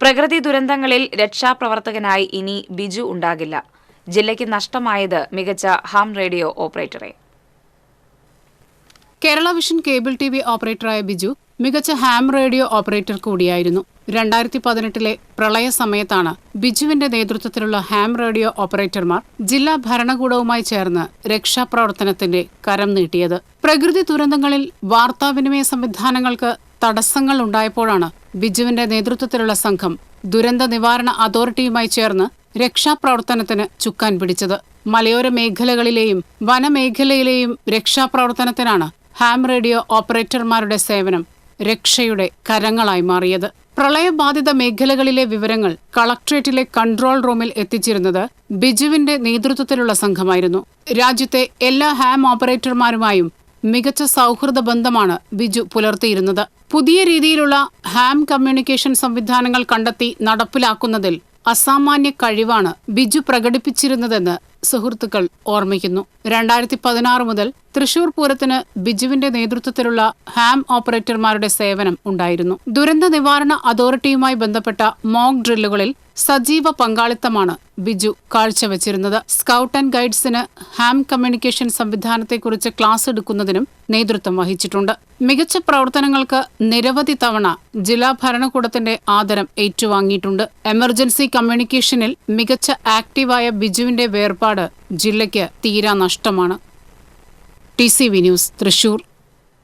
പ്രകൃതി ദുരന്തങ്ങളിൽ രക്ഷാപ്രവർത്തകനായി ഇനി ബിജു ഉണ്ടാകില്ല. ജില്ലയ്ക്ക് നഷ്ടമായത് മികച്ച ham radio ഓപ്പറേറ്ററെ. Kerala vision cable T V ഓപ്പറേറ്ററായ Biju മികച്ച ഹാം റേഡിയോ ഓപ്പറേറ്റർ കൂടിയായിരുന്നു. രണ്ടായിരത്തി പതിനെട്ടിലെ പ്രളയ സമയത്താണ് ബിജുവിന്റെ നേതൃത്വത്തിലുള്ള ഹാം റേഡിയോ ഓപ്പറേറ്റർമാർ ജില്ലാ ഭരണകൂടവുമായി ചേർന്ന് രക്ഷാപ്രവർത്തനത്തിന്റെ കരം നീട്ടിയത്. പ്രകൃതി ദുരന്തങ്ങളിൽ വാർത്താവിനിമയ സംവിധാനങ്ങൾക്ക് തടസ്സങ്ങൾ ഉണ്ടായപ്പോഴാണ് ബിജുവിന്റെ നേതൃത്വത്തിലുള്ള സംഘം ദുരന്ത നിവാരണ അതോറിറ്റിയുമായി ചേർന്ന് രക്ഷാപ്രവർത്തനത്തിന് ചുക്കാൻ പിടിച്ചത്. മലയോര മേഖലകളിലെയും വനമേഖലയിലെയും രക്ഷാപ്രവർത്തനത്തിനാണ് ഹാം റേഡിയോ ഓപ്പറേറ്റർമാരുടെ സേവനം രക്ഷയുടെ കരങ്ങളായി മാറിയത്. പ്രളയബാധിത മേഖലകളിലെ വിവരങ്ങൾ കളക്ട്രേറ്റിലെ കൺട്രോൾ റൂമിൽ എത്തിച്ചിരുന്നത് ബിജുവിന്റെ നേതൃത്വത്തിലുള്ള സംഘമായിരുന്നു. രാജ്യത്തെ എല്ലാ ഹാം ഓപ്പറേറ്റർമാരുമായും മികച്ച സൗഹൃദ ബന്ധമാണ് ബിജു പുലർത്തിയിരുന്നത്. പുതിയ രീതിയിലുള്ള ഹാം കമ്മ്യൂണിക്കേഷൻ സംവിധാനങ്ങൾ കണ്ടെത്തി നടപ്പിലാക്കുന്നതിൽ അസാമാന്യ കഴിവാണ് ബിജു പ്രകടിപ്പിച്ചിരുന്നതെന്ന് സുഹൃത്തുക്കൾ ഓർമ്മിക്കുന്നു. രണ്ടായിരത്തി പതിനാറ് മുതൽ തൃശൂർ പൂരത്തിന് ബിജുവിന്റെ നേതൃത്വത്തിലുള്ള ഹാം ഓപ്പറേറ്റർമാരുടെ സേവനം ഉണ്ടായിരുന്നു. ദുരന്ത നിവാരണ അതോറിറ്റിയുമായി ബന്ധപ്പെട്ട മോക്ക് ഡ്രില്ലുകളിൽ സജീവ പങ്കാളിത്തമാണ് ബിജു കാഴ്ചവെച്ചിരുന്നത്. സ്കൗട്ട് ആൻഡ് ഗൈഡ്സിന് ഹാം കമ്മ്യൂണിക്കേഷൻ സംവിധാനത്തെക്കുറിച്ച് ക്ലാസ് എടുക്കുന്നതിനും നേതൃത്വം വഹിച്ചിട്ടുണ്ട്. മികച്ച പ്രവർത്തനങ്ങൾക്ക് നിരവധി തവണ ജില്ലാ ഭരണകൂടത്തിന്റെ ആദരം ഏറ്റുവാങ്ങിയിട്ടുണ്ട്. എമർജൻസി കമ്മ്യൂണിക്കേഷനിൽ മികച്ച ആക്റ്റീവായ ബിജുവിന്റെ വേർപാട് ജില്ലയ്ക്ക് തീരാ നഷ്ടമാണ്. T C V news Thrissur.